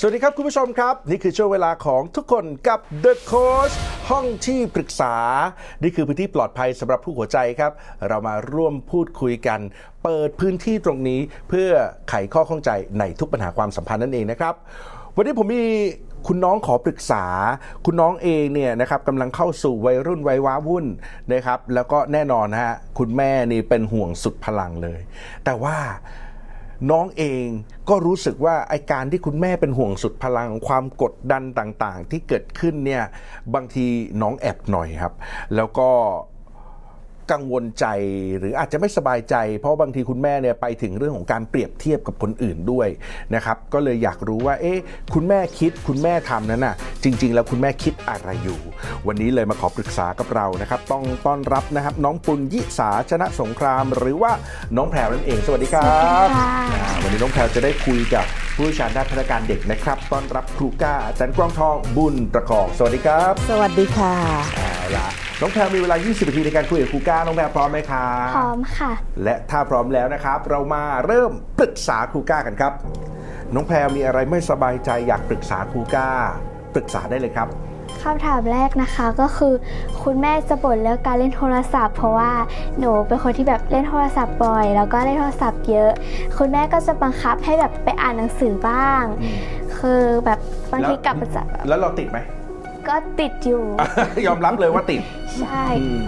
สวัสดีครับคุณผู้ชมครับ นี่คือช่วงเวลาของทุกคนกับ The Coach ห้องที่ปรึกษา นี่คือพื้นที่ปลอดภัยสำหรับผู้หัวใจครับ เรามาร่วมพูดคุยกัน เปิดพื้นที่ตรงนี้เพื่อไขข้อข้องใจในทุกปัญหาความสัมพันธ์นั่นเองนะครับ วันนี้ผมมีคุณน้องขอปรึกษา คุณน้องเองเนี่ยนะครับกำลังเข้าสู่วัยรุ่นวัยว้าวุ่นนะครับ แล้วก็แน่นอนฮะคุณแม่นี่เป็นห่วงสุดพลังเลย แต่ว่า น้องเองก็รู้สึกว่าไอการที่คุณแม่เป็นห่วงสุดพลังความกดดันต่างๆ ที่เกิดขึ้นเนี่ยบางทีน้องแอบหน่อยครับ แล้วก็ กังวลใจหรืออาจจะไม่สบายใจ เพราะบางทีคุณแม่เนี่ยไปถึงเรื่องของการเปรียบเทียบกับคนอื่นด้วยนะครับก็เลยอยากรู้ว่าเอ๊ะคุณแม่คิดคุณแม่ทำนั้นน่ะจริง ๆ แล้วคุณแม่คิดอะไรอยู่ วันนี้เลยมาขอปรึกษากับเรานะครับต้องต้อนรับนะครับน้องปุณยิสาชนะสงคราม หรือว่าน้องแพรวนั่นเอง สวัสดีครับค่ะอ่าวันนี้น้องแพรวจะได้คุยกับ ผู้เชี่ยวชาญด้านพัฒนาการเด็กนะครับต้อนรับครูก้าอาจารย์กล้องทองบุญประกอบสวัสดีครับสวัสดีค่ะเอาละน้องแพรวมีเวลา 20นาทีในการคุยกับครูก้าน้องแพรวพร้อมไหมครับพร้อมค่ะ และถ้าพร้อมแล้วนะครับ เรามาเริ่มปรึกษาครูก้ากันครับ น้องแพรวมีอะไรไม่สบายใจอยากปรึกษาครูก้า ปรึกษาได้เลยครับ คำถามแรกนะคะก็คือ คุณแม่จะบ่นเรื่องการเล่นโทรศัพท์ เพราะว่าหนูเป็นคนที่แบบเล่นโทรศัพท์บ่อย แล้วก็เล่นโทรศัพท์เยอะ คุณแม่ก็จะบังคับให้แบบไปอ่านหนังสือบ้าง คือแบบบางทีแล้วกลับมาจากแบบแล้วเราติดไหมก็ติดอยู่ ยอมรับเลยว่าติด ใช่ อืม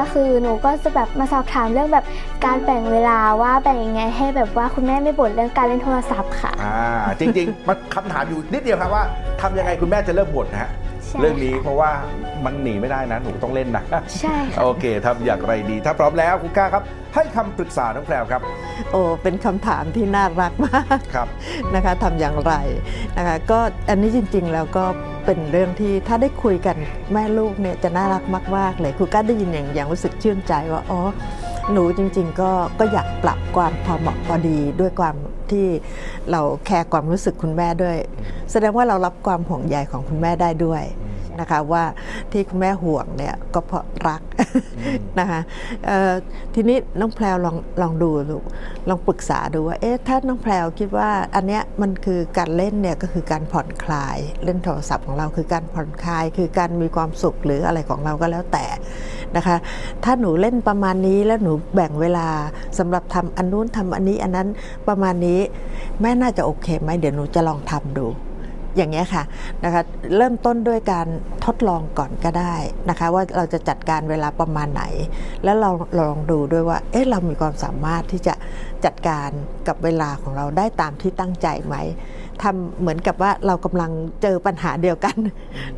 ก็คือหนูก็จะแบบมาสอบถามเรื่องแบบการแบ่งเวลาว่าแบ่งยังไงให้แบบว่าคุณแม่ไม่บ่นเรื่องการเล่นโทรศัพท์ค่ะ อ่าจริงๆมันคำถามอยู่นิดเดียวครับว่าทำยังไงคุณแม่จะเลิกบ่นนะฮะใช่ เรื่องนี้เพราะว่ามันหนีไม่ได้นะหนูต้องเล่นนะใช่ค่ะ โอเคทำอย่างไรดี ถ้าพร้อมแล้วครูก้าครับ ให้คำปรึกษาน้องแพรวครับโอ้เป็นคำถามที่น่ารักมาก ครับ นะคะทำอย่างไรนะคะก็อันนี้จริงๆแล้วก็ เป็นเรื่องที่ถ้าได้คุยกันแม่ลูกเนี่ยจะน่ารักมากๆเลยครูก้าได้ยินอย่างอย่างรู้สึกชื่นใจว่าอ๋อหนูจริง ๆ ก็ก็อยากปรับความพอเหมาะพอดีด้วยความที่เราแคร์ความรู้สึกคุณแม่ด้วย แสดงว่าเรารับความห่วงใยของคุณแม่ได้ด้วย นะคะว่าที่คุณแม่ห่วงเนี่ยก็เพราะรักนะคะเอ่อทีนี้น้องแพรวลองลองดูลูกลองปรึกษาดูว่าเอ๊ะถ้าน้องแพรวคิดว่าอันเนี้ยมันคือการเล่นเนี่ยก็คือการผ่อนคลายเล่นโทรศัพท์ของเราคือการผ่อนคลายคือการมีความสุขหรืออะไรของเราก็แล้วแต่นะคะ ถ้าหนูเล่นประมาณนี้แล้วหนูแบ่งเวลาสำหรับทำอันนู้นทำอันนี้อันนั้นประมาณนี้แม่น่าจะโอเคไหมเดี๋ยวหนูจะลองทำดู อย่างเงี้ยค่ะนะคะเริ่มต้นด้วยการทดลองก่อนก็ได้นะคะ ว่าเราจะจัดการเวลาประมาณไหน แล้วเราลองดูด้วยว่าเอ๊ะเรามีความสามารถที่จะจัดการกับเวลาของเราได้ตามที่ตั้งใจไหมทำเหมือนกับว่าเรากำลังเจอปัญหาเดียวกัน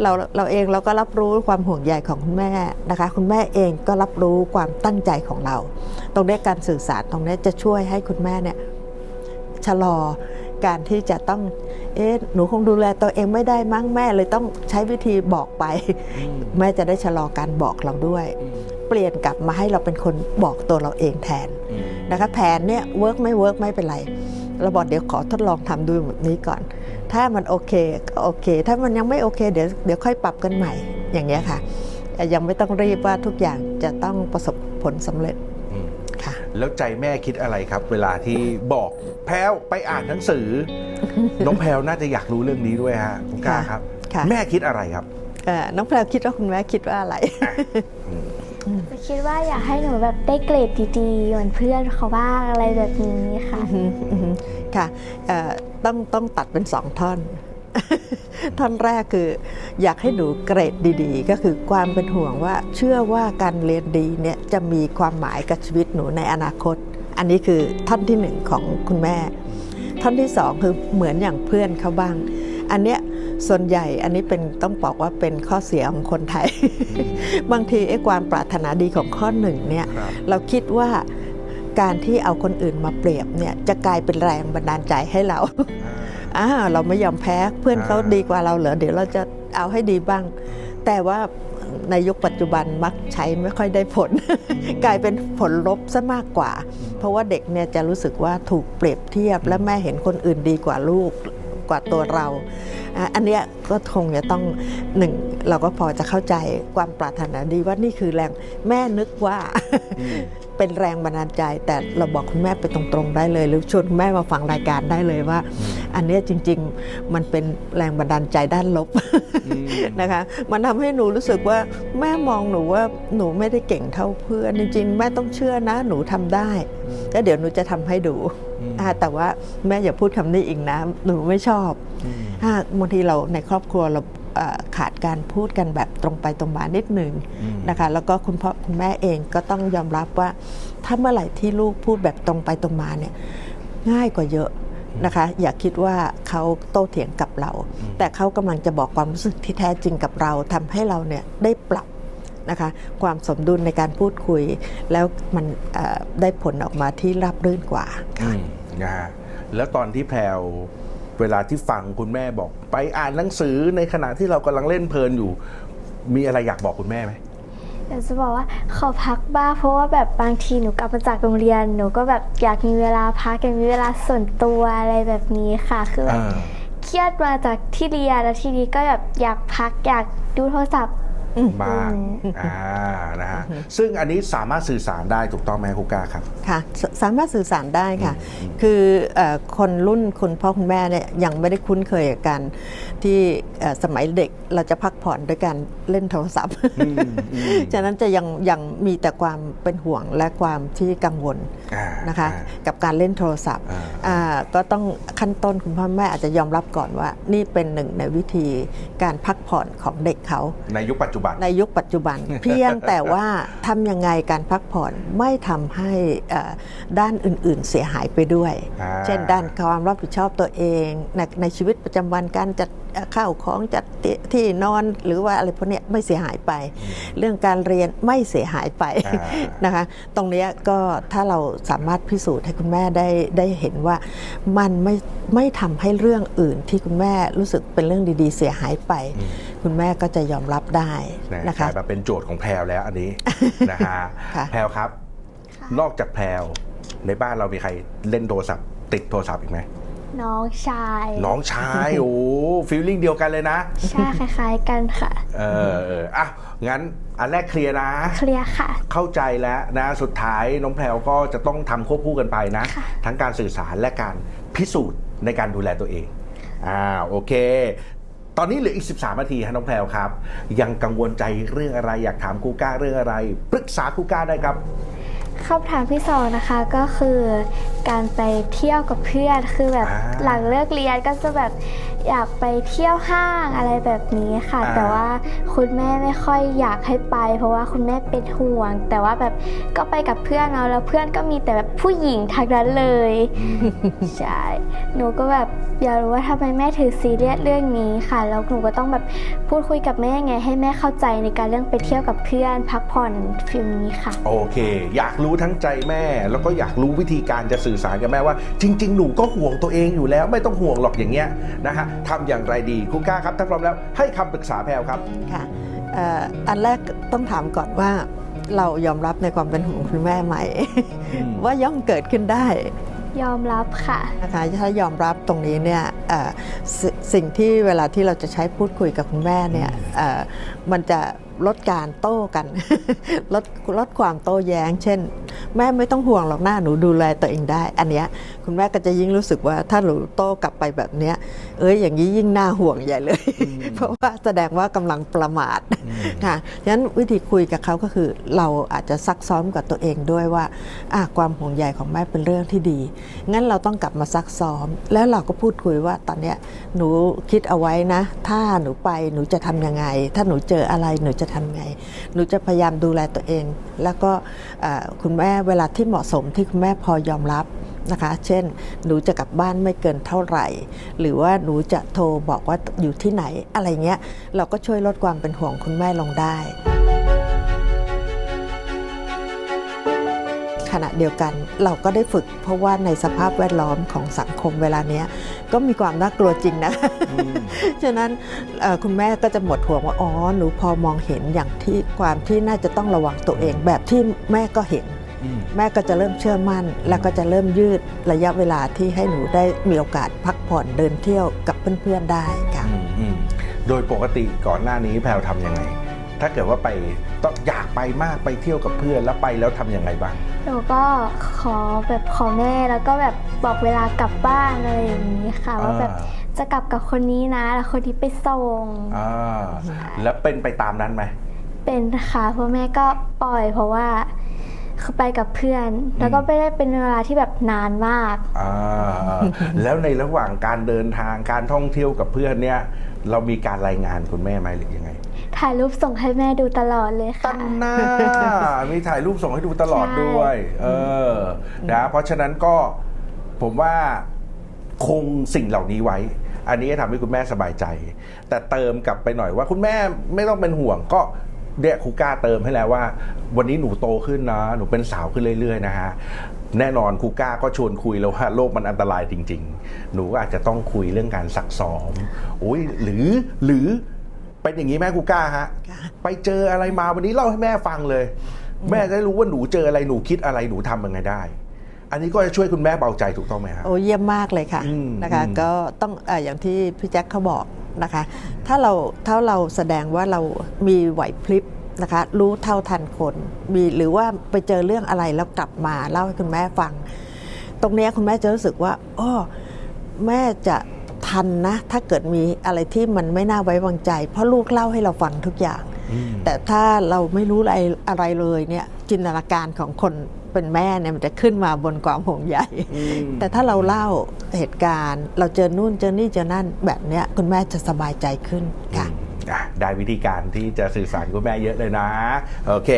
เราเราเองเราก็รับรู้ความห่วงใยของคุณแม่นะคะ คุณแม่เองก็รับรู้ความตั้งใจของเรา ตรงนี้การสื่อสารตรงนี้จะช่วยให้คุณแม่เนี่ยชะลอ การที่จะต้อง เอ๊ะหนูคงดูแลตัวเองไม่ได้มั้งแม่เลยต้องใช้วิธีบอกไป แม่จะได้ชะลอการบอกเราด้วย เปลี่ยนกลับมาให้เราเป็นคนบอกตัวเราเองแทนนะคะแผนเนี่ยเวิร์กไม่เวิร์กไม่เป็นไรเราบอกเดี๋ยวขอทดลองทำดูแบบนี้ก่อน ถ้ามันโอเคก็โอเค ถ้ามันยังไม่โอเคเดี๋ยวเดี๋ยวค่อยปรับกันใหม่อย่างเงี้ยค่ะแต่ยังไม่ต้องรีบว่าทุกอย่างจะต้องประสบผลสำเร็จอืมค่ะ แล้วใจแม่คิดอะไรครับ เวลาที่บอกแพรวไปอ่านหนังสือ น้องแพรวน่าจะอยากรู้เรื่องนี้ด้วยฮะคุณก้าครับ ค่ะ แม่คิดอะไรครับ เอ่อน้องแพรวคิดว่าคุณแม่คิดว่าอะไร จะคิดว่าอยากให้หนูแบบได้เกรดดีๆ เหมือนเพื่อนเขาบ้างอะไรแบบนี้ค่ะ อืมอืมค่ะเอ่อต้องต้องตัดเป็นสองท่อน ท่อนแรกคือ อยากให้หนูเกรดดีๆ ก็คือความเป็นห่วงว่า เชื่อว่าการเรียนดีเนี่ยจะมีความหมายกับชีวิตหนูในอนาคต อันนี้คือท่อนที่หนึ่งของคุณแม่ ท่อนที่สองคือเหมือนอย่างเพื่อนเขาบ้าง อันเนี้ยส่วนใหญ่อันนี้เป็นต้องบอกว่าเป็นข้อเสียของคนไทย บางทีไอ้ความปรารถนาดีของข้อหนึ่งเนี่ยครับเราคิดว่าการที่เอาคนอื่นมาเปรียบเนี่ยจะกลายเป็นแรงบันดาลใจให้เรา อ้าวเราไม่ยอมแพ้เพื่อนเขาอ่าดีกว่าเราเหรอเดี๋ยวเราจะเอาให้ดีบ้าง แต่ว่าในยุคปัจจุบันมักใช้ไม่ค่อยได้ผล กลายเป็นผลลบซะมากกว่า เพราะว่าเด็กเนี่ยจะรู้สึกว่าถูกเปรียบเทียบและแม่เห็นคนอื่นดีกว่าลูกกว่าตัวเราอะอันเนี้ยก็คงจะต้องหนึ่งเราก็พอจะเข้าใจความปรารถนาดีว่านี่คือแรงแม่นึกว่าอืมไป เป็นแรงบันดาลใจ แต่เราบอกคุณแม่ไปตรงๆได้เลย หรือชวนคุณแม่มาฟังรายการได้เลยว่า อันเนี้ยจริง ๆ มันเป็นแรงบันดาลใจด้านลบนะคะ มันทำให้หนูรู้สึกว่าแม่มองหนูว่าหนูไม่ได้เก่งเท่าเพื่อนจริง ๆ แม่ต้องเชื่อนะ หนูทำได้แล้วเดี๋ยวหนูจะทำให้ดูอืมอ่าแต่ว่าแม่อย่าพูดคำนี้อีกนะ หนูไม่ชอบอืมอ่าบางทีเราในครอบครัวเราเอ่อ ขาดการพูดกันแบบตรงไปตรงมานิดหนึ่งอืมนะคะแล้วก็คุณพ่อคุณแม่เองก็ต้องยอมรับว่าถ้าเมื่อไหร่ที่ลูกพูดแบบตรงไปตรงมาเนี่ยง่ายกว่าเยอะนะคะอย่าคิดว่าเขาโต้เถียงกับเรา แต่เขากำลังจะบอกความรู้สึกที่แท้จริงกับเราทำให้เราเนี่ยได้ปรับนะคะความสมดุลในการพูดคุย แล้วมันเอ่อได้ผลออกมาที่ราบรื่นกว่าอืมนะฮะแล้วตอนที่แพรว เวลาที่ฟังคุณแม่บอก ไปอ่านหนังสือในขณะที่เรากำลังเล่นเพลินอยู่ มีอะไรอยากบอกคุณแม่ไหมเดี๋ยวจะบอกว่าขอพักบ้างเพราะว่าแบบบางทีหนูกลับมาจากโรงเรียนหนูก็แบบอยากมีเวลาพักอยากมีเวลาส่วนตัวอะไรแบบนี้ค่ะคือแบบอ่า เครียดมาจากที่เรียนแล้วทีนี้ก็แบบอยากพักอยากดูโทรศัพท์ บ้างอ่านะฮะซึ่งอันนี้สามารถสื่อสารได้ถูกต้องไหมครูก้าครับค่ะสสามารถสื่อสารได้ค่ะ คือเออคนรุ่นคุณพ่อคุณแม่เนี่ยยังไม่ได้คุ้นเคยกับการที่เอ่อสมัยเด็กเราจะพักผ่อนด้วยการเล่นโทรศัพท์ ฉะนั้นจะยังยังมีแต่ความเป็นห่วงและความที่กังวลอ่า นะคะอ่ากับการเล่นโทรศัพท์อ่าอ่าก็ต้องขั้นต้นคุณพ่อแม่อาจจะยอมรับก่อนว่า นี่เป็นหนึ่งในวิธีการพักผ่อนของเด็กเขา ในยุคปัจจุบันในยุคปัจจุบัน เพียงแต่ว่าทำยังไงการพักผ่อนไม่ทำให้เอ่อด้านอื่น ๆ เสียหายไปด้วยอ่าเช่นด้านความรับผิดชอบตัวเองในในชีวิตประจำวันการจัดเอ่อ ข้าวของจัดที่ที่นอนหรือว่าอะไรพวกเนี้ยไม่เสียหายไป เรื่องการเรียนไม่เสียหายไปอ่านะคะ ตรงเนี้ยก็ถ้าเราสามารถพิสูจน์ให้คุณแม่ได้ได้เห็นว่ามันไม่ไม่ทำให้เรื่องอื่นที่คุณแม่รู้สึกเป็นเรื่องดีๆ เสียหายไป คุณแม่ก็จะยอมรับได้นะนะกคะลายมาเป็นโจทย์ของแพรวแล้วอันนี้นะฮะค่ะแพรวครับค่ะนอกจากแพรวในบ้านเรามีใครเล่นโทรศัพท์ติดโทรศัพท์อีกไหม น้องชาย น้องชายโอ้ฟีลลิ่งเดียวกันเลยนะ ใช่คล้ายๆกันค่ะ เออเอออะงั้นอันแรกเคลียร์นะ เคลียร์ค่ะ เข้าใจแล้วนะสุดท้ายน้องแพรวก็จะต้องทำควบคู่กันไปนะค่ะทั้งการสื่อสารและการพิสูจน์ในการดูแลตัวเองอ่าโอเค ตอนนี้เหลืออีก 13นาทีฮะน้องแพรวครับ ยังกังวลใจเรื่องอะไรอยากถามครูก้าเรื่องอะไร ปรึกษาครูก้าได้ครับ คำถามที่สองนะคะก็คือการไปเที่ยวกับเพื่อนคือแบบอ่า หลังเลิกเรียนก็จะแบบ อยากไปเที่ยวห้างอะไรแบบนี้ค่ะ อ่า แต่ว่าคุณแม่ไม่ค่อยอยากให้ไป เพราะว่าคุณแม่เป็นห่วง แต่ว่าแบบก็ไปกับเพื่อนเนาะแล้วเพื่อนก็มีแต่แบบผู้หญิงทั้งนั้นเลย ใช่หนูก็แบบอยากรู้ว่าทำไมแม่ถือซีเรียสเรื่องนี้ค่ะ แล้วหนูก็ต้องแบบพูดคุยกับแม่ไง ให้แม่เข้าใจในการเรื่องไปเที่ยวกับเพื่อน พักผ่อนฟิลนี้ค่ะ โอเค อยากรู้ทั้งใจแม่ แล้วก็อยากรู้วิธีการจะสื่อสารกับแม่ว่า จริง ๆ หนูก็ห่วงตัวเองอยู่แล้ว ไม่ต้องห่วงหรอกอย่างเงี้ยนะฮะทำอย่างไรดีครูก้าครับถ้าพร้อมแล้วให้คำปรึกษาแพรวครับ ค่ะเอ่ออันแรกต้องถามก่อนว่าเรายอมรับในความเป็นห่วงคุณแม่ไหมอืมว่าย่อมเกิดขึ้นได้ยอมรับค่ะ นะคะถ้ายอมรับตรงนี้เนี่ยเอ่อสสิ่งที่เวลาที่เราจะใช้พูดคุยกับคุณแม่เนี่ยเอ่อมันจะลดการโต้กัน ลดลดความโต้แย้ง เช่น แม่ไม่ต้องห่วงหรอกหน้าหนูดูแลตัวเองได้ อันเนี้ยคุณแม่ก็จะยิ่งรู้สึกว่าถ้าหนูโต้กลับไปแบบเนี้ย เอ้ยอย่างนี้ยิ่งน่าห่วงใหญ่เลย เพราะว่าแสดงว่ากำลังประมาทค่ะฉะนั้นวิธีคุยกับเขาก็คือ เราอาจจะซักซ้อมกับตัวเองด้วยว่าอะความห่วงใยของแม่เป็นเรื่องที่ดี งั้นเราต้องกลับมาซักซ้อม แล้วเราก็พูดคุยว่าตอนเนี้ยหนูคิดเอาไว้นะ ถ้าหนูไปหนูจะทำยังไง ถ้าหนูเจออะไรหนูจะทำไง หนูจะพยายามดูแลตัวเอง แล้วก็เอ่อคุณแม่เวลาที่เหมาะสมที่คุณแม่พอยอมรับ นะคะ เช่น หนูจะกลับบ้านไม่เกินเท่าไหร่ หรือว่าหนูจะโทรบอกว่าอยู่ที่ไหนอะไรเงี้ย เราก็ช่วยลดความเป็นห่วงคุณแม่ลงได้ ขณะเดียวกันเราก็ได้ฝึก เพราะว่าในสภาพแวดล้อมของสังคมเวลาเนี้ยก็มีความน่ากลัวจริงนะ ฉะนั้นเอ่อคุณแม่ก็จะหมดห่วงว่า อ๋อ หนูพอมองเห็นอย่างที่ความที่น่าจะต้องระวังตัวเองแบบที่แม่ก็เห็นอืม แม่ก็จะเริ่มเชื่อมั่น แล้วก็จะเริ่มยืดระยะเวลาที่ให้หนูได้มีโอกาสพักผ่อนเดินเที่ยวกับเพื่อนๆได้ค่ะอืมอืมโดยปกติก่อนหน้านี้แพรวทำยังไง ถ้าเกิดว่าไปต้องอยากไปมากไปเที่ยวกับเพื่อนแล้วไปแล้วทำยังไงบ้างหนูก็ขอแบบขอแม่แล้วก็แบบบอกเวลากลับบ้านอะไรอย่างนี้ค่ะว่าแบบจะกลับกับคนนี้นะ แล้วคนนี้ไปส่งอ่าแล้วเป็นไปตามนั้นไหมเป็นค่ะเพราะแม่ก็ปล่อยเพราะว่า คือไปกับเพื่อน แล้วก็ไม่ได้เป็นเวลาที่แบบนานมาก อ่าแล้วในระหว่างการเดินทางการท่องเที่ยวกับเพื่อนเนี่ย เรามีการรายงานคุณแม่ไหมหรือยังไง ถ่ายรูปส่งให้แม่ดูตลอดเลยค่ะ ตั้งหน้า มีถ่ายรูปส่งให้ดูตลอดด้วย เออนะเพราะฉะนั้นก็ผมว่าคงสิ่งเหล่านี้ไว้ อันนี้จะทำให้คุณแม่สบายใจ แต่เติมกลับไปหน่อยว่าคุณแม่ไม่ต้องเป็นห่วงก็ เนี่ยครูก้าเติมให้แล้วว่า วันนี้หนูโตขึ้นนะหนูเป็นสาวขึ้นเรื่อยๆนะฮะแน่นอนครูก้าก็ชวนคุยแล้วว่าโลกมันอันตรายจริง ๆ หนูก็อาจจะต้องคุยเรื่องการซักซ้อมโอ้ยหรือหรือเป็นอย่างนี้แม่ครูก้าฮะค่ะไปเจออะไรมาวันนี้เล่าให้แม่ฟังเลย แม่จะได้รู้ว่าหนูเจออะไรหนูคิดอะไรหนูทำยังไงได้ อันนี้ก็จะช่วยคุณแม่เบาใจถูกต้องไหมฮะโอ้เยี่ยมมากเลยค่ะอืมนะคะอืมก็ต้องเอออย่างที่พี่แจ็คเขาบอก นะคะ ถ้าเราถ้าเราแสดงว่าเรามีไหวพริบนะคะ รู้เท่าทันคนมีหรือว่าไปเจอเรื่องอะไรแล้วกลับมาเล่าให้คุณแม่ฟัง ตรงเนี้ยคุณแม่จะรู้สึกว่าอ้อแม่จะทันนะ ถ้าเกิดมีอะไรที่มันไม่น่าไว้วางใจ เพราะลูกเล่าให้เราฟังทุกอย่างอืมแต่ถ้าเราไม่รู้อะไรอะไรเลยเนี่ยจินตนาการของคน เป็นแม่เนี่ยมันจะขึ้นมาบนความห่วงใยอืมแต่ถ้าเราเล่าเหตุการณ์ เราเจอนู่นเจอนี่เจอนั่นแบบเนี้ยคุณแม่จะสบายใจขึ้นค่ะอะได้วิธีการที่จะสื่อสารกับคุณแม่เยอะเลยนะ โอเค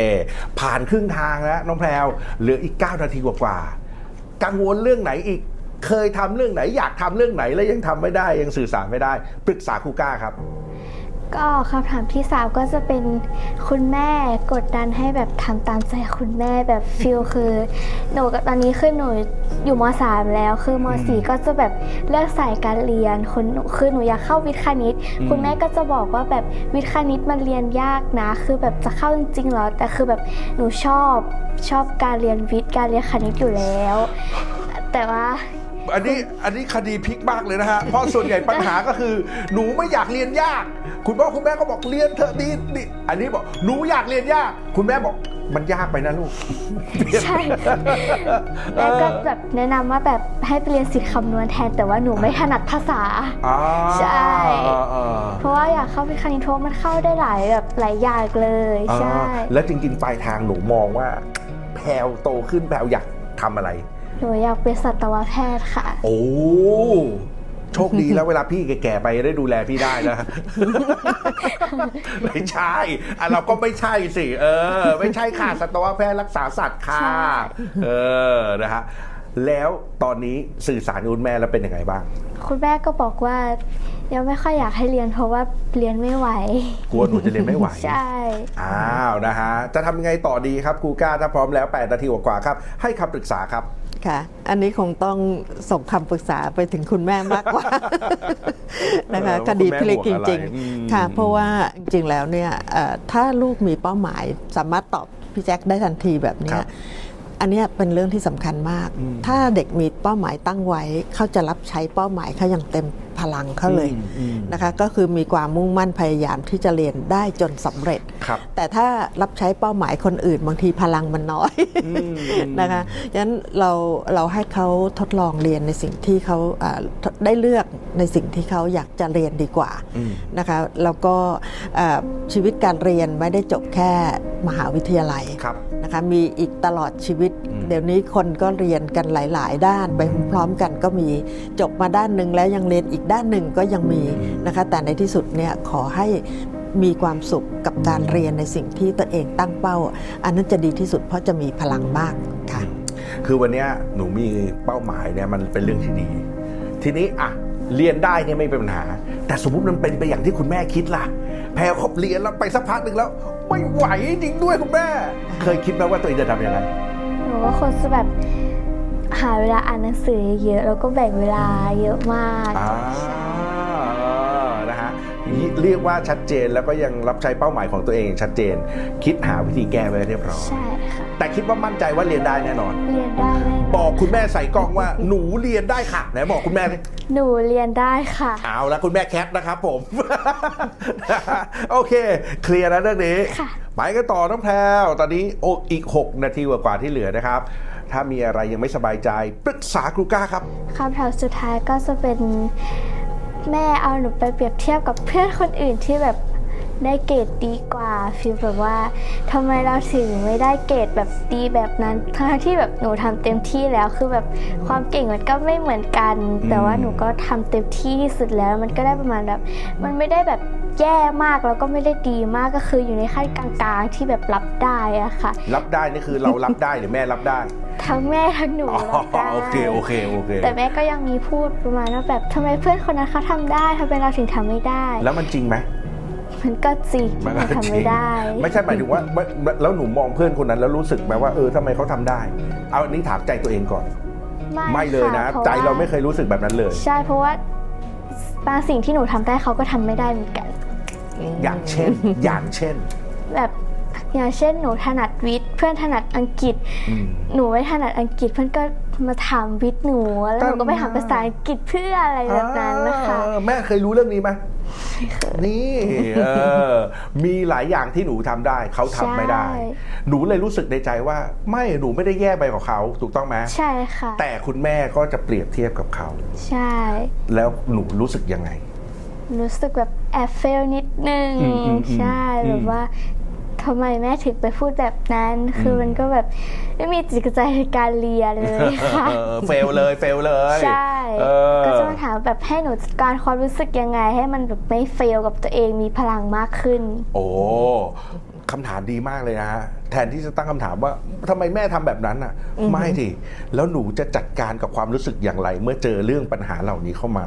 ผ่านครึ่งทางแล้วน้องแพรวเหลืออีก 9 นาทีกว่าๆกังวลเรื่องไหนอีกเคยทำเรื่องไหน อยากทำเรื่องไหนแล้วยังทำไม่ได้ยังสื่อสารไม่ได้ ปรึกษาครูก้าครับ ก็คำถามที่สามก็จะเป็นคุณแม่กดดันให้แบบทำตามใจคุณแม่แบบฟิลคือ หนูกับตอนนี้คือหนูอยู่มสามแล้ว คือมสี่ก็จะแบบเลือกสายการเรียนคุณหนูคือหนูอยากเข้าวิทย์คณิต อืม คุณแม่ก็จะบอกว่าแบบวิทย์คณิตมันเรียนยากนะ คือแบบจะเข้าจริงๆเหรอแต่คือแบบหนูชอบชอบการเรียนวิทย์การเรียนคณิตอยู่แล้ว แต่ว่า อันนี้อันนี้คดีพลิกมากเลยนะฮะ เพราะส่วนใหญ่ปัญหาก็คือ หนูไม่อยากเรียนยาก คุณพ่อคุณแม่ก็บอกเรียนเถอะดีดีอันนี้บอกหนูอยากเรียนยาก คุณแม่บอกมันยากไปนะลูก ใช่ แล้วก็แบบแนะนำว่าแบบให้ไปเรียนศิลป์คำนวณแทน แต่ว่าหนูไม่ถนัดภาษา อ่าใช่ อ่าอ่าเพราะว่าอยากเข้าวิทย์คณิตเพราะมันเข้าได้หลายแบบหลายอย่างเลยใช่อ่าแล้วจริงๆปลายทางหนูมองว่า แพลวโตขึ้นแพลวอยากทำอะไรห นูอยากเป็นสัตวแพทย์ค่ะ โอ้โชคดีแล้วเวลาพี่แก่ๆไปได้ดูแลพี่ได้นะ ไม่ใช่อะเราก็ไม่ใช่สิ เออ ไม่ใช่ค่ะสัตวแพทย์รักษาสัตว์ค่ะใช่เออนะฮะแล้วตอนนี้สื่อสารกับคุณแม่แล้วเป็นยังไงบ้าง คุณแม่ก็บอกว่ายังไม่ค่อยอยากให้เรียนเพราะว่าเรียนไม่ไหว กลัวหนูจะเรียนไม่ไหว ใช่ อ้าวนะฮะ จะทำยังไงต่อดีครับครูก้าถ้าพร้อมแล้ว 8 นาทีกว่าๆครับ ให้คำปรึกษาครับ ค่ะ อันนี้คงต้องส่งคำปรึกษาไปถึงคุณแม่มากกว่า นะคะเออว่าคดีคุณแม่พลิกห่จวงอะไรริงอืมๆค่ะ เพราะว่าจริงๆแล้วเนี่ยเอ่อถ้าลูกมีเป้าหมาย สามารถตอบพี่แจ็คได้ทันทีแบบเนี้คยรับอันเนี้ยเป็นเรื่องที่สำคัญมากอืมถ้าเด็กมีเป้าหมายตั้งไว้ เขาจะรับใช้เป้าหมายเขาอย่างเต็มพลังเขาเลยอืมอืมนะคะก็คือมีความมุ่งมั่นพยายามที่จะเรียนได้จนสำเร็จครับแต่ถ้ารับใช้เป้าหมายคนอื่นบางทีพลังมันน้อยอืมนะคะฉะนั้นเราเราให้เขาทดลองเรียนในสิ่งที่เขาอ่าได้เลือกในสิ่งที่เขาอยากจะเรียนดีกว่าอืมนะคะแล้วก็อ่าชีวิตการเรียนไม่ได้จบแค่มหาวิทยาลัยครับนะคะมีอีกตลอดชีวิตอืมเดี๋ยวนี้คนก็เรียนกันหลาย ๆ ด้านไปพร้อมๆกันก็มีจบมาด้านหนึ่งแล้วยังเรียนอีกด้านหนึ่งก็ยังมีนะคะแต่ในที่สุดเนี่ยขอให้มีความสุขกับการเรียนในสิ่งที่ตัวเองตั้งเป้า อันนั้นจะดีที่สุดเพราะจะมีพลังมากค่ะ คือวันเนี้ยหนูมีเป้าหมายเนี่ยมันเป็นเรื่องที่ดี ทีนี้อะเรียนได้เนี่ยไม่เป็นปัญหา แต่สมมุติมันเป็นไปอย่างที่คุณแม่คิดล่ะ แพรครบเรียนแล้วไปสักพักหนึ่งแล้ว ไม่ไหวจริงด้วยคุณแม่ เคยคิดไหมว่าตัวเองจะทำยังไงหนูก็ควรจะแบบ หาเวลาอ่านหนังสือเยอะแล้วก็แบ่งเวลาเยอะมากอ่านะฮะเรียกว่าชัดเจนแล้วก็ยังรับใช้เป้าหมายของตัวเองอย่างชัดเจน คิดหาวิธีแก้ไว้เรียบร้อย ใช่ค่ะแต่คิดว่ามั่นใจว่าเรียนได้แน่นอน เรียนได้แน่นอนบอกคุณแม่ใส่กล้องว่าหนูเรียนได้ค่ะไหนบอกคุณแม่สิ หนูเรียนได้ค่ะ เอาละคุณแม่แคทนะครับผม โอเค เคลียร์แล้วเรื่องนี้ค่ะ ไปกันต่อน้องแพรวตอนนี้โอ้อีก 6 นาทีกว่าๆที่เหลือนะครับ ถ้ามีอะไรยังไม่สบายใจปรึกษาครูก้าครับคำถามสุดท้ายก็จะเป็นแม่เอาหนูไปเปรียบเทียบกับเพื่อนคนอื่นที่แบบ ได้เกรดดีกว่าฟีลแบบว่าทำไมเราถึงไม่ได้เกรดแบบดีแบบนั้นทั้งที่แบบหนูทำเต็มที่แล้วคือแบบความเก่งมันก็ไม่เหมือนกัน แต่ว่าหนูก็ทำเต็มที่ที่สุดแล้วมันก็ได้ประมาณแบบ มันไม่ได้แบบแย่มากแล้วก็ไม่ได้ดีมากก็คืออยู่ในขั้นกลางๆที่แบบรับได้อะค่ะ รับได้นี่คือเรารับได้หรือแม่รับได้ ทั้งแม่ทั้งหนูอ๋อรับได้โอเคโอเคโอเค แต่แม่ก็ยังมีพูดประมาณว่าแบบทำไมเพื่อนคนนั้นเขาทำได้ทำไมเราถึงทำไม่ได้ แล้วมันจริงไหม มันก็จริงมันมันก็ทำจริไม่งได้ ไม่ใช่หมายถึงว่าไม่แล้วหนูมองเพื่อนคนนั้นแล้วรู้สึกไหมว่าเออทำไมเขาทำได้ เอาอันนี้ถามใจตัวเองก่อน ไม่เลยนะ ค่พใจเราว่ไม่เคยรู้สึกแบบนั้นเลย ใช่เพราะว่าบางสิ่งที่หนูทำได้เขาก็ทำไม่ได้เหมือนกัน อย่างเช่น อย่างเช่นแบบอย่างเช่นหนูถนัดวิทย์เพื่อนถนัดอังกฤษ อืม หนูไม่ถนัดอังกฤษเพื่อนก็มาถามวิทย์หนูแล้วหนูก็ไปถามตั้งภาษาอังกฤษเพื่ออะไรแบบนั้นนะคะเออแม่เคยรู้เรื่องนี้ไหม นี่เออมีหลายอย่างที่หนูทำได้ เขาทำไม่ได้ใช่หนูเลยรู้สึกในใจว่า ไม่หนูไม่ได้แย่ไปกว่าเขาถูกต้องไหมใช่ค่ะ แต่คุณแม่ก็จะเปรียบเทียบกับเขา ใช่ แล้วหนูรู้สึกยังไงรู้สึกแบบแอบเฟลนิดนึงอืมอืมอืมใช่อืมแบบว่า ทำไมแม่ถึงไปพูดแบบนั้น คือมันก็แบบไม่มีจิตใจในการเรียนเลยค่ะเออเฟลเลยเฟลเลยใช่เออก็จะมาถามแบบให้หนูจัดการความรู้สึกยังไง ให้มันแบบไม่เฟลกับตัวเองมีพลังมากขึ้น โอ้คำถามดีมากเลยนะฮะแทนที่จะตั้งคำถามว่าทำไมแม่ทำแบบนั้นอะ ไม่ดิแล้วหนูจะจัดการกับความรู้สึกอย่างไร เมื่อเจอเรื่องปัญหาเหล่านี้เข้ามา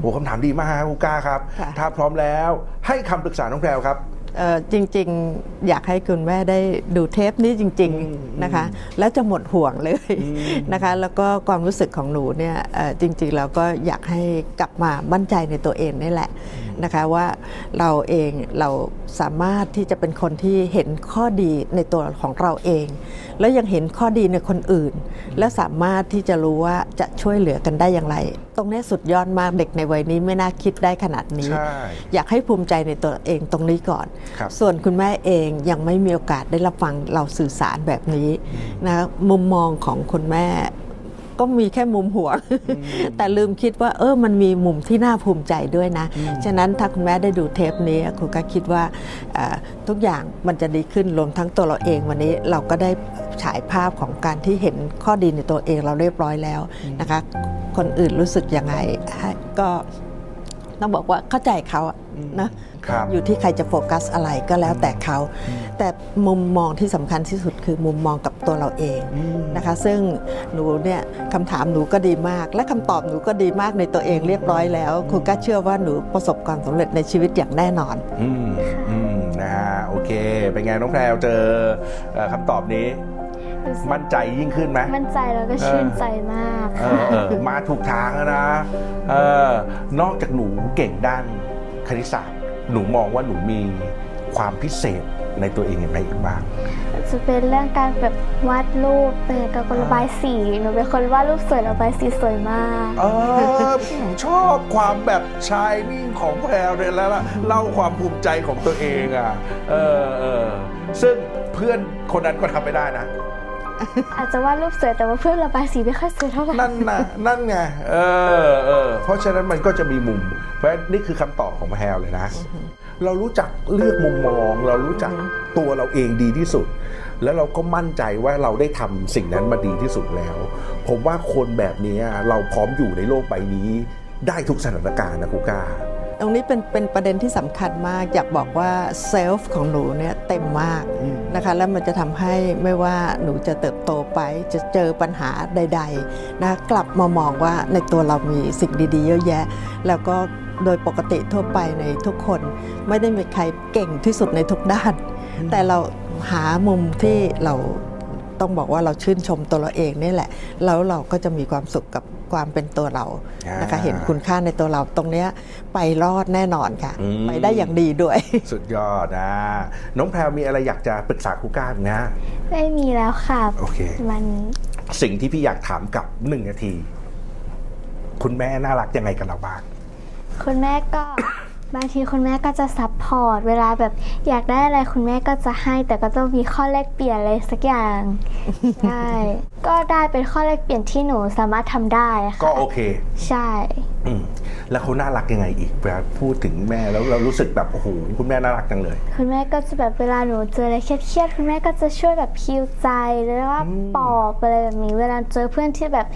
โอ้คำถามดีมากฮะครูก้าครับค่ะถ้าพร้อมแล้ว ให้คำปรึกษาน้องแพรวครับเอ่อ จริงๆ อยากให้คุณแม่ได้ดูเทปนี้จริงๆนะคะ แล้วจะหมดห่วงเลยนะคะ แล้วก็ความรู้สึกของหนูเนี่ยเอ่อจริงๆแล้วก็อยากให้กลับมามั่นใจในตัวเองนี่แหละ นะคะว่าเราเองเราสามารถที่จะเป็นคนที่เห็นข้อดีในตัวของเราเอง แล้วยังเห็นข้อดีในคนอื่น และสามารถที่จะรู้ว่าจะช่วยเหลือกันได้อย่างไร ตรงนี้สุดยอดมากเด็กในวัยนี้ไม่น่าคิดได้ขนาดนี้ใช่อยากให้ภูมิใจในตัวเองตรงนี้ก่อนครับส่วนคุณแม่เองยังไม่มีโอกาสได้รับฟังเราสื่อสารแบบนี้นะมุมมองของคุณแม่ ก็มีแค่มุมหัวแต่ลืมคิดว่าเออมันมีมุมที่น่าภูมิใจด้วยนะ ฉะนั้นถ้าคุณแม่ได้ดูเทปนี้คุณก็คิดว่าเอ่อทุกอย่างมันจะดีขึ้นรวมทั้งตัวเราเองวันนี้เราก็ได้ฉายภาพของการที่เห็นข้อดีในตัวเองเราเรียบร้อยแล้วนะคะ คนอื่นรู้สึกยังไงให้ก็ต้องบอกว่าเข้าใจเขาอะนะครับ อยู่ที่ใครจะโฟกัสอะไรก็แล้วแต่เขา แต่มุมมองที่สำคัญที่สุดคือมุมมองกับตัวเราเองนะคะ ซึ่งหนูเนี่ยคำถามหนูก็ดีมาก และคำตอบหนูก็ดีมากในตัวเองเรียบร้อยแล้วครูก็เชื่อว่าหนูประสบความสำเร็จในชีวิตอย่างแน่นอนอืมอืมนะฮะโอเค เป็นไงน้องแพรวเจอเอ่อคำตอบนี้รู้สึกมั่นใจยิ่งขึ้นไหมมั่นใจแล้วก็ชื่นใจมากเอค่ะอเออมาถูกทางแล้วนะเออนอกจากหนูเก่งด้านคณิตศาสตร์ หนูมองว่าหนูมีความพิเศษในตัวเองอย่างไรอีกบ้าง จะเป็นเรื่องการแบบวาดรูปเป็นการระบายสีหนูเป็นคนวาดรูปสวยระบายสีสวยมากเออผมชอบความแบบชายนิ่งของแพรวเลยแล้วล่ะเล่าความภูมิใจของตัวเองอะเออเออซึ่งเพื่อนคนนั้นก็ทำไม่ได้นะ อาจจะวาดรูปสวยแต่ว่าเพื่อนระบายสีไม่ค่อยสวยเท่าไหร่นั่นนะนั่นไงเออเออเพราะฉะนั้นมันก็จะมีมุม เพราะฉะนั้นนี่คือคำตอบของแพรวเลยนะ เรารู้จักเลือกมุมมอง เรารู้จักตัวเราเองดีที่สุด แล้วเราก็มั่นใจว่าเราได้ทำสิ่งนั้นมาดีที่สุดแล้ว ผมว่าคนแบบนี้เราพร้อมอยู่ในโลกใบนี้ ได้ทุกสถานการณ์นะครูก้า ตรงนี้เป็นเป็นประเด็นที่สำคัญมาก อยากบอกว่าเซลฟ์ของหนูเนี่ยเต็มมากอืมนะคะแล้วมันจะทำให้ไม่ว่าหนูจะเติบโตไปจะเจอปัญหาใดๆนะกลับมามองว่าในตัวเรามีสิ่งดีๆ เยอะแยะ แล้วก็โดยปกติทั่วไปในทุกคน ไม่ได้มีใครเก่งที่สุดในทุกด้าน แต่เราหามุมที่เราต้องบอกว่าเราชื่นชมตัวเราเองนี่แหละ แล้วเราก็จะมีความสุขกับ ความเป็นตัวเรานะคะอ่าเห็นคุณค่าในตัวเราตรงเนี้ยไปรอดแน่นอนค่ะอืมไปได้อย่างดีด้วย สุดยอดนะน้องแพรวมีอะไรอยากจะปรึกษาครูก้าไหมนะไม่มีแล้วค่ะโอเคมันสิ่งที่พี่อยากถามกลับหนึ่งนาที คุณแม่น่ารักยังไงกับเราบ้างคุณแม่ก็ บางทีคุณแม่ก็จะซัพพอร์ตเวลาแบบอยากได้อะไรคุณแม่ก็จะให้ แต่ก็ต้องมีข้อแลกเปลี่ยนอะไรสักอย่างใช่ก็ได้เป็นข้อแลกเปลี่ยนที่หนูสามารถทำได้ค่ะก็โอเค ใช่ อืม แล้วเขาน่ารักยังไงอีกเวลาพูดถึงแม่แล้วเรารู้สึกแบบโอ้โหคุณแม่น่ารักจังเลย คุณแม่ก็จะแบบเวลาหนูเจออะไรเครียดๆคุณแม่ก็จะช่วยแบบพิวใจหรือว่าอืมปลอบอะไรแบบนี้เวลาเจอเพื่อนที่แบบ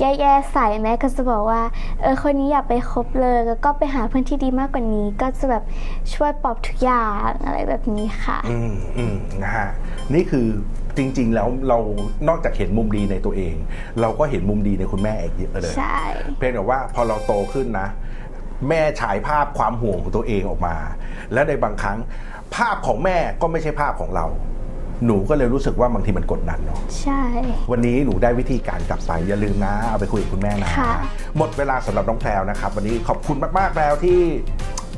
แย่ๆใส่แม่ก็จะบอกว่าเออคนนี้อย่าไปคบเลยแล้วก็ไปหาเพื่อนที่ดีมากกว่านี้ ก็จะแบบช่วยปลอบทุกอย่างอะไรแบบนี้ค่ะ อืมอืมนะฮะนี่คือ จริง ๆ แล้วเรานอกจากเห็นมุมดีในตัวเอง เราก็เห็นมุมดีในคุณแม่อีกเยอะเลยใช่เพียงแต่ว่าพอเราโตขึ้นนะ แม่ฉายภาพความห่วงของตัวเองออกมา และในบางครั้งภาพของแม่ก็ไม่ใช่ภาพของเรา หนูก็เลยรู้สึกว่าบางทีมันกดดันเนาะใช่ วันนี้หนูได้วิธีการกลับไปอย่าลืมนะ เอาไปคุยกับคุณแม่นะค่ะหมดเวลาสำหรับน้องแพรวนะครับ วันนี้ขอบคุณมากๆแล้วที่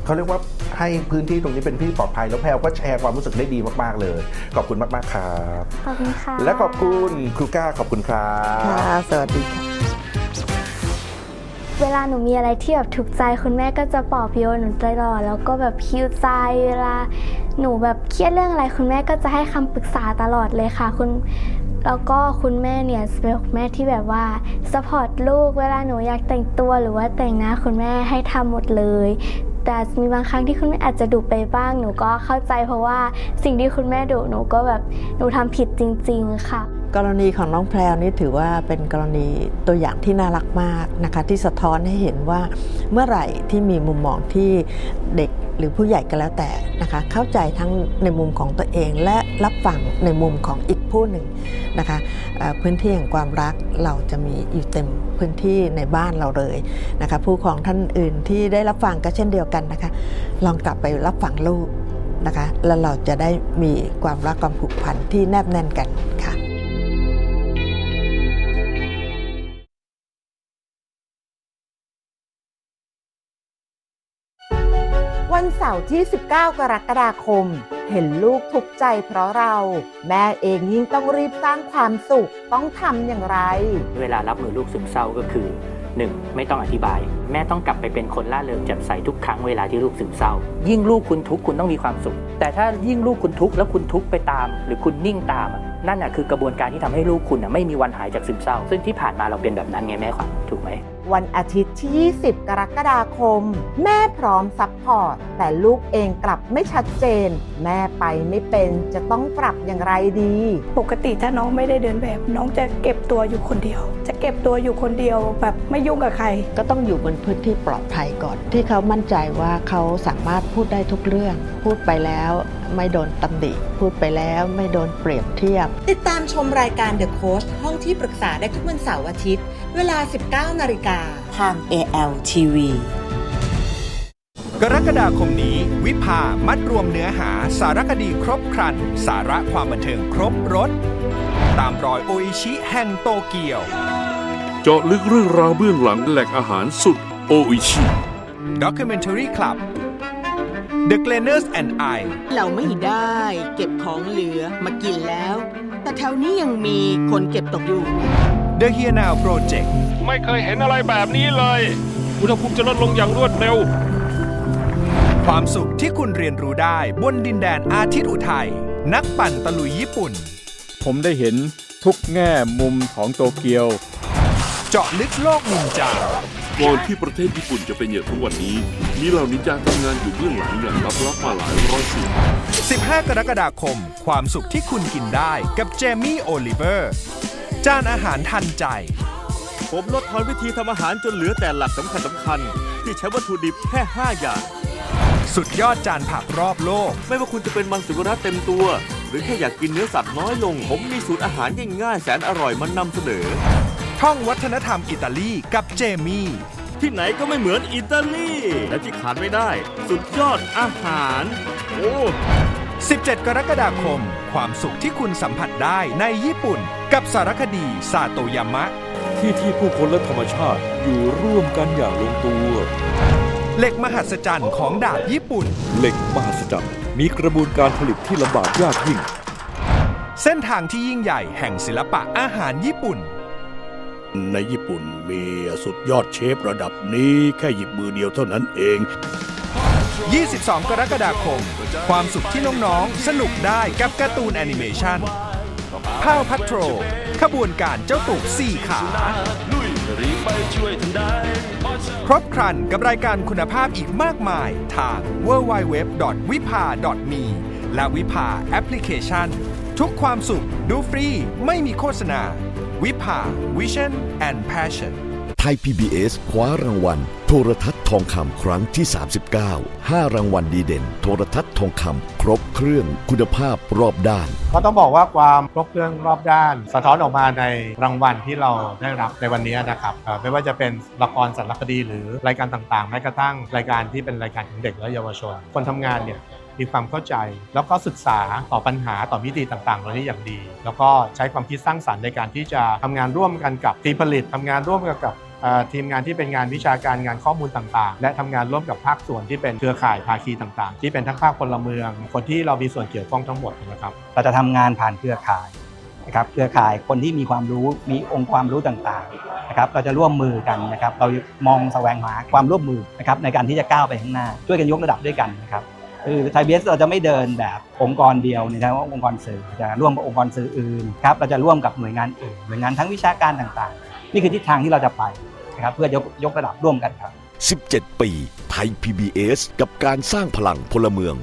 เขาเรียกว่าให้พื้นที่ตรงนี้เป็นที่ปลอดภัยแล้วแพรวก็แชร์ความรู้สึกได้ดีมากๆเลย ขอบคุณมากๆครับขอบคุณค่ะและขอบคุณครูก้าขอบคุณครัค่ะบสวัสดีค่ะเวลาหนูมีอะไรที่แบบถูกใจคุณแม่ก็จะปลอบโยนหนูตลอดแล้วก็แบบพิวใจเวลาหนูแบบเครียดเรื่องอะไร คุณแม่ก็จะให้คำปรึกษาตลอดเลยค่ะ คุณแล้วก็คุณแม่เนี่ยเป็นคุณแม่ที่แบบว่าสปอร์ตลูกเวลาหนูอยากแต่งตัวหรือว่าแต่งหน้าคุณแม่ให้ทำหมดเลย แต่มีบางครั้งที่คุณแม่อาจจะดุไปบ้าง หนูก็เข้าใจเพราะว่าสิ่งที่คุณแม่ดุหนูก็แบบหนูทำผิดจริง ๆ ค่ะ กรณีของน้องแพรวนี่ถือว่าเป็นกรณีตัวอย่างที่น่ารักมากนะคะที่สะท้อนให้เห็นว่าเมื่อไหร่ที่มีมุมมองที่เด็กหรือผู้ใหญ่ก็แล้วแต่นะคะเข้าใจทั้งในมุมของตัวเองและรับฟังในมุมของอีกผู้หนึ่งนะคะพื้นที่แห่งความรักเราจะมีอยู่เต็มพื้นที่ในบ้านเราเลยนะคะผู้ปกครองท่านอื่นที่ได้รับฟังก็เช่นเดียวกันนะคะลองกลับไปรับฟังลูกนะคะแล้วเราจะได้มีความรักความผูกพันที่แนบแน่นกันค่ะ เสาร์ที่ 19 กรกฎาคม เห็นลูกทุกข์ใจเพราะเรา แม่เองยิ่งต้องรีบสร้างความสุขต้องทำอย่างไร เวลารับมือลูกซึมเศร้าก็คือ 1. ไม่ต้องอธิบาย แม่ต้องกลับไปเป็นคนล่าเริงแจ่มใสทุกครั้งเวลาที่ลูกซึมเศร้า ยิ่งลูกคุณทุกข์คุณต้องมีความสุข แต่ถ้ายิ่งลูกคุณทุกข์แล้วคุณทุกข์ไปตาม หรือคุณนิ่งตามอะนั่นน่ะคือกระบวนการที่ทำให้ลูกคุณน่ะไม่มีวันหายจากซึมเศร้า ซึ่งที่ผ่านมาเราเป็นแบบนั้นไงแม่ขวัญถูกไหมวันอาทิตย์ที่ 20 กรกฎาคม แม่พร้อมซัพพอร์ต แต่ลูกเองกลับไม่ชัดเจน แม่ไปไม่เป็นจะต้องปรับอย่างไรดี ปกติถ้าน้องไม่ได้เดินแบบ น้องจะเก็บตัวอยู่คนเดียว จะเก็บตัวอยู่คนเดียวแบบไม่ยุ่งกับใคร ก็ต้องอยู่บนพื้นที่ปลอดภัยก่อน ที่เขามั่นใจว่าเขาสามารถพูดได้ทุกเรื่อง พูดไปแล้วไม่โดนตำหนิพูดไปแล้วไม่โดนเปรียบเทียบ ติดตามชมรายการ The Coach ห้องที่ปรึกษาได้ทุกวันเสาร์อาทิตย์ เวลา 19นาฬิกาทาง AL TV กรกฎาคมนี้ วิภามัดรวมเนื้อหาสารคดีครบครัน สาระความบันเทิงครบรถ ตามรอยโออิชิแห่งโตเกียว เจาะลึกเรื่องราวเบื้องหลังแหล่งอาหารสุด โออิชิ Documentary Club The Gleners and I เราไม่ได้ เก็บของเหลือมากินแล้ว แต่แถวนี้ยังมีคนเก็บตกอยู่ The Here Now Project ไม่เคยเห็นอะไรแบบนี้เลย อุณหภูมิจะลดลงอย่างรวดเร็ว ความสุขที่คุณเรียนรู้ได้บนดินแดนอาทิตย์อุทัย นักปั่นตะลุยญี่ปุ่น ผมได้เห็นทุกแง่มุมของโตเกียว เจาะลึกโลกนินจา ก่อนที่ประเทศญี่ปุ่นจะเป็นอย่างทุกวันนี้ มีเหล่านินจาทำงานอยู่เบื้องหลังอย่างลับๆมาหลายร้อยปี15 กรกฎาคม ความสุขที่คุณกินได้กับเจมี่โอลิเวอร์ จานอาหารทันใจ ผมลดทอนวิธีทำอาหารจนเหลือแต่หลักสำคัญสำคัญ ที่ใช้วัตถุดิบแค่ 5 อย่าง สุดยอดจานผักรอบโลก ไม่ว่าคุณจะเป็นมังสวิรัตเต็มตัว หรือแค่อยากกินเนื้อสัตว์น้อยลง ผมมีสูตรอาหารง่ายๆแสนอร่อยมานำเสนอ ท่องวัฒนธรรมอิตาลีกับเจมี่ ที่ไหนก็ไม่เหมือนอิตาลี และที่ขาดไม่ได้ สุดยอดอาหาร โอ้ 17 กรกฎาคม ความสุขที่คุณสัมผัสได้ในญี่ปุ่น กับสารคดีซาโตยามะ ที่ที่ผู้คนและธรรมชาติอยู่ร่วมกันอย่างลงตัว เหล็กมหัศจรรย์ของดาบญี่ปุ่น เหล็กมหัศจรรย์มีกระบวนการผลิตที่ลำบากยากยิ่ง เส้นทางที่ยิ่งใหญ่แห่งศิลปะอาหารญี่ปุ่น ในญี่ปุ่นมีสุดยอดเชฟระดับนี้แค่หยิบมือเดียวเท่านั้นเอง 22 กรกฎาคม ความสุขที่น้องๆ สนุกได้กับการ์ตูนแอนิเมชันพาวพัทโทรขบวนการเจ้าตูบสี่ขาครบครันกับรายการคุณภาพอีกมากมายทาง www.vipa.me และวิภาแอปพลิเคชัน ทุกความสุขดูฟรี ไม่มีโฆษณา วิภา Vision and Passion ไทย PBS คว้ารางวัล โทรทัศน์ทองคำครั้งที่ 39 5 รางวัลดีเด่น โทรทัศน์ทองคำครบเครื่องคุณภาพรอบด้าน ก็ต้องบอกว่าความครบเครื่องรอบด้าน สะท้อนออกมาในรางวัลที่เราได้รับในวันนี้นะครับเอ่อไม่ว่าจะเป็นละครสารคดีหรือรายการต่างๆแม้กระทั่งรายการที่เป็นรายการของเด็กและเยาวชน คนทำงานเนี่ย มีความเข้าใจ แล้วก็ศึกษาต่อปัญหาต่อมิติต่างๆเหล่านี้อย่างดี แล้วก็ใช้ความคิดสร้างสรรค์ในการที่จะทำงานร่วมกันกับทีมผลิตทำงานร่วมกันกับทีมงานที่เป็นงานวิชาการงานข้อมูลต่างๆ และทำงานร่วมกับภาคส่วนที่เป็นเครือข่ายภาคีต่างๆ ที่เป็นทั้งภาคพลเมือง คนที่เรามีส่วนเกี่ยวข้องทั้งหมดนะครับเราจะทำงานผ่านเครือข่ายนะครับเครือข่ายคนที่มีความรู้มีองค์ความรู้ต่างๆนะครับเราจะร่วมมือกันนะครับเรามองแสวงหาความร่วมมือนะครับในการที่จะก้าวไปข้างหน้าช่วยกันยกระดับด้วยกันนะครับ คือไทยเบสเราจะไม่เดินแบบองค์กรเดียวในทางว่าองค์กรสื่อจะร่วมกับองค์กรสื่ออื่นครับเราจะร่วมกับหน่วยงานอื่นหน่วยงานทั้งวิชาการต่างๆ นี่คือทิศทางที่เราจะไปนะครับเพื่อยกยกระดับร่วมกันครับ 17 ปี ไทย PBS กับการสร้างพลังพลเมือง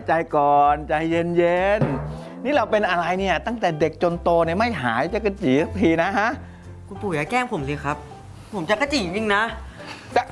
ายใจก่อน ใจเย็นเย็นๆนี่เราเป็นอะไรเนี่ย ตั้งแต่เด็กจนโตเนี่ยไม่หายจะกระจีสักทีนะฮะ คุณปู่อย่าแกล้งผมสิครับ ผมจะกระจิ๋งจริงนะจะ